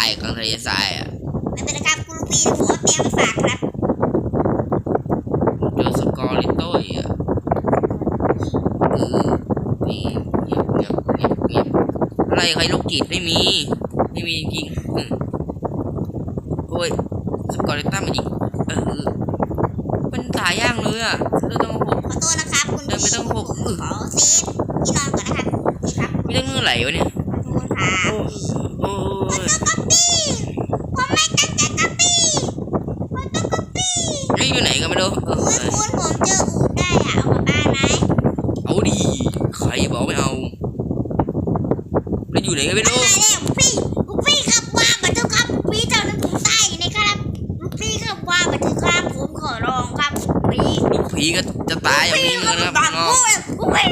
ายกลางทะเลทรายอะไม่เป็นไรครับคุณลูกพี่ผมเอาเตียงมาฝากครับเจอสกอร์ลิโต้อีกอะเออนี่เงียบเงียบเงียบเงียบอะไรใครโรคจิตไม่มี ไม่มีจริงๆอืมโอ้ยสกอร์ลิต้ามันยิงเออมันตายย่างเลยอะเราต้องหกขอโทษนะครับคุณเดินไปต้องหกผมขอเซฟที่นอนก่อนนะครับนี่ครับไม่ต้องเงื่อนไหลวะเนี่ยขอ โทษครับโอ้ยขอโทษครับพี่ผมไม่ตั้งใจครับพี่ขอโทษครับพี่นี่อยู่ไหนก็ไม่รู้เออคุณคุณผมเจออูดได้อะเอากลับบ้านไหมเอาดีใครบอกไม่เอาแล้วอยู่ไหนก็ไม่อะไรรู้เนี่ยพี่ลูกพี่ครัวบันทึกพี่เจ้านั้นผมตายอยู่ในครับลูกพี่ครับว่าบันทึกครับผมขอร้องครับพี่ลูกผีก็จะตายอย่างนี้เหมือนกันนะครับบังน้องกูเลย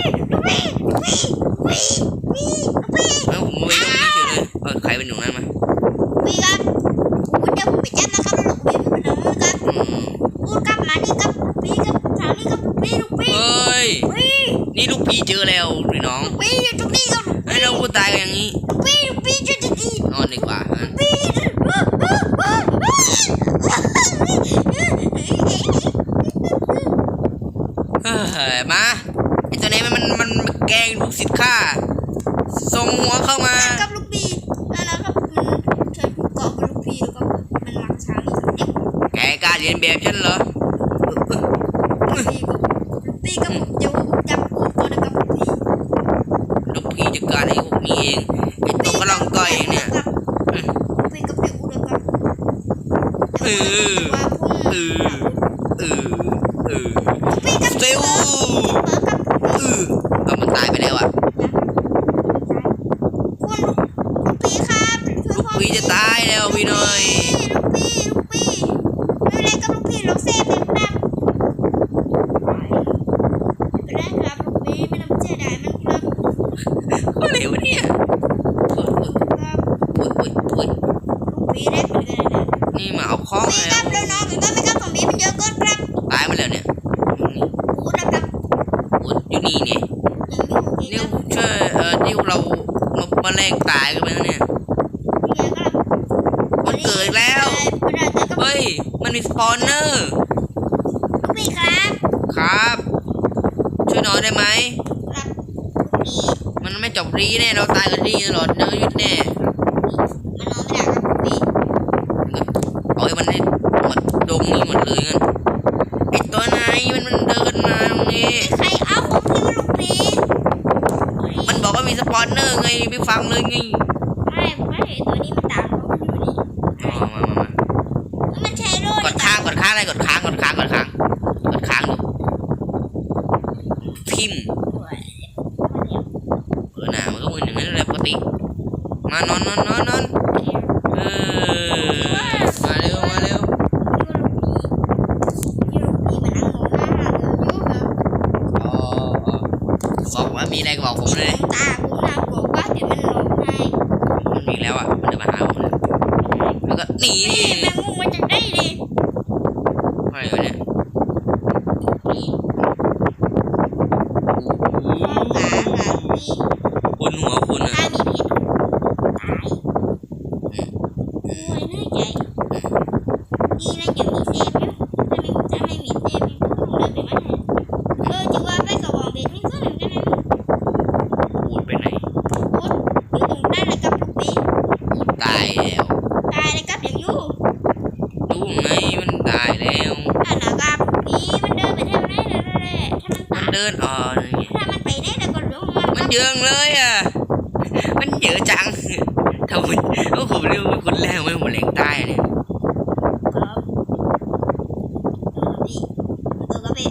มองไปตรงนี้เฉยเลยเออใครเป็นหนูนั่นมา พี่ครับคุณจะผมไปจับนะครับลูกพี่ไม่เป็นไรครับ อืม พูดครับมานี่ครับพี่ครับทางนี้ครับพี่ลูกพี่ เฮ้ย พี่ นี่ลูกผีเจอแล้วหรือน้อง พี่อยู่ตรงนี้ครับ ให้เราพูดตายกันอย่างนี้ พี่พี่ช่วยดี นอนดีกว่าฮะ พี่ เฮ้ยมาไอตัวนี้มันมันมันมันแกล้งลูกศิษย์ข้าส่ง หัวเข้ามากับลูกพี่นั่นนะครับมันช่วยผูกเกาะกับลูกพี่แล้วก็มันรักช้างอีกเด็กแกกล้าเรียนแบบฉันเหรอลูกพี่ก็ลูกพี่ก็ผมจะจับปูดก่อนนะครับลูกพี่ลูกผีจัดการไอ้พวกนี้เองไอตัวกระลองก้อยเองเนี่ยครับลูกพี่ก็เดี๋ยวอูดนะครับเออว่าผมเออเออเออลูกพี่ก็เซล เออครับ เออเอามันตายไปแล้วอะ คุณลูกพี่ครับช่วยผม ผีจะตายแล้วพี่หน่อย ลูกพี่ลูกพี่ไม่เป็นไรกับลูกพี่ลองเซฟเลยครับไม่เป็นไรครับลูกพี่ไม่ต้องเสียดายมันครับ อะไรวะเนี่ยโอ้ย ครับ โอ้ยโอ้ยโอ้ย ลูกพี่ได้เหมือนกันนะนี่มาเอาของพี่แล้ควรับแล้วน้องผมก็ไม่ครับของพี่มันเยอะเกินครับตายมาแล้วเนี่ยนี่พูดนะครับอุดอยู่นี่เนี่ยยังอยู่พี่นี่ครับช่วยเอ่อที่เรามามาแรงตายกันไปแล้วเนี่ยพี่ครับมันเกิดอีกแล้ว ไม่ได้เจอกับเฮ้ย มันมีสปอนเนอร์ลูกพี่ครับครับ ช่วยหน่อยได้ไหม ครับพี่มันไม่จบรีแน่ เราตายกันรีตลอดเนื้อยุดแน่มันนอนไม่ได้ครับลูกพี่ เอาให้มันให้หมดดงนี้หมดเลยงั้นไอตัวไหน มันมันเดินมาตรงนี้ ใครเอาของพี่ลูกพี่มันบอกว่ามีสปอนเนอร์ไงไม่ฟังเลยไงไม่ไม่ตัวนี้มันตามเขาอยู่นี่อ๋อมามามามันใช้โรดกดค้างกดค้างอะไรกดค้างกดค้างกดค้างกดค้างดูพิมพ์เออหนามันก็มือหนึ่งนั่นแหละปกติ มานอนนอนนอนนอนเออมาเร็วมาเร็วอ๋ออ๋อบอกว่า มีอะไรก็บอกผมเลยมันมีแล้วอะ มันเดินมาหาผมเลยแล้วก็หนีอะไรวะเนี่ยนี่คุณหัวคุณอะพูดไปไหน ตายแล้ว ตายเลยครับอย่างยู ดูไงมันตายแล้ว นั่นนะครับพี่มันเดินไปเท่าไหนแล้วแหละถ้ามัน มัน ตาย เดินอ่อนอย่างเงี้ย ถ้ามันไปได้แล้วก็ลงมา มัน เยิงเลยอะ มันเยอะจังถ้าคุณถ้าผมเรียกว่าคุณแรงไม่ผมแรงใต้เนี่ยครับตัวกับพี่ตัวกับพี่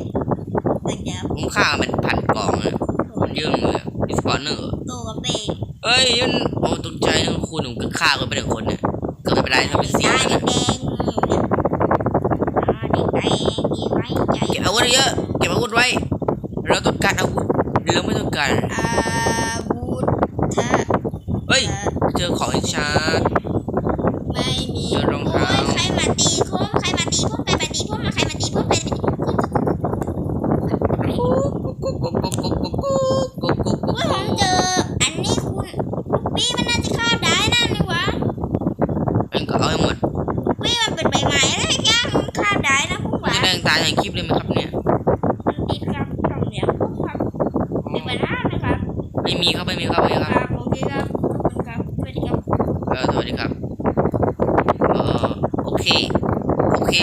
ผมฆ่ามันพันกล่องอะมันเยิงเลยอะดิสปอนเนอร์ตัวกับพี่เอ้ยมันโอ้ตกใจนะคุณผมก็ฆ่ากันไปเด็กคนเนี่ยเก็ไม่เป็นไรทำเป็นเสียตางแดนะงๆเนี่ยตาแดงๆกี่ไว้ใจเก็บอาวุธเยอะ เก็บอาวุธไว้ เราต้องการอาวุธหรือเราไม่ต้องการ อาวุธเธอ เฮ้ย เจอของอีกชาร์จ ไม่มี เจอรองเท้า โอ้ยใครมาตีผมใครมาตีผมใครมาตีผมมาใครมาตีผมใครมาตีผมโอ้ยผมเจออันนี้คุณลูกพี่มันน่าจะฆ่าได้นั่นนี่หวะ ได้ไหมครับเนี่ยมันติดครับตรงเนี้ยปุ๊บครับมีปัญหาไหมครับไม่มีครับไม่มีครับไม่มีคครับรับโอเคครับขอบคุณครับสวัสดีครับเออสวัสดีครับเออโอเคโอเค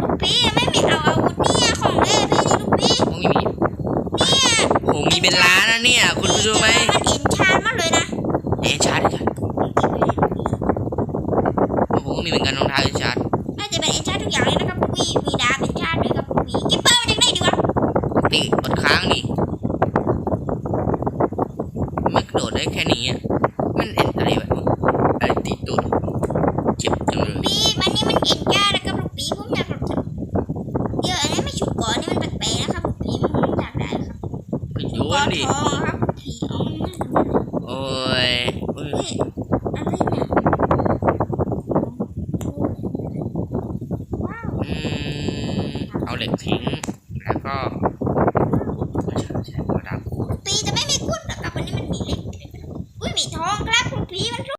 ลูกพี่ไม่มีเอาอาวุธเนี่ยของเล่พี่นี่ลูกพี่ผมไม่มีเนี่ยผมมีเป็นล้านนะเนี่ย คุณรู้ไหมมันเอ็นชานมากเลยนะเอชาร์ดผมก็มีเหมือนกันรองเท้าเอชาร์ อ็นชานทุกอย่างเลยนะครับลูกพี่มีดาบเอ็นชานด้วยครับลูกพี่กิปเปอร์มาจากไหนดีวะติกดค้างดิไม่กระโดดได้แค่นี้อะมันเอ็นอะไรแบบอะไรติดตูดเจ็บจังเลยพี่มันนี่มันเอ็นชานนะครับลูกพี่ผมอยากแบบเดี๋ยวอันนี้ไม่ชุดก่อนนี่มันแปลกๆนะครับลูกพี่ผมอยากได้ครับไปโยก่อนนดิทองครับ 19.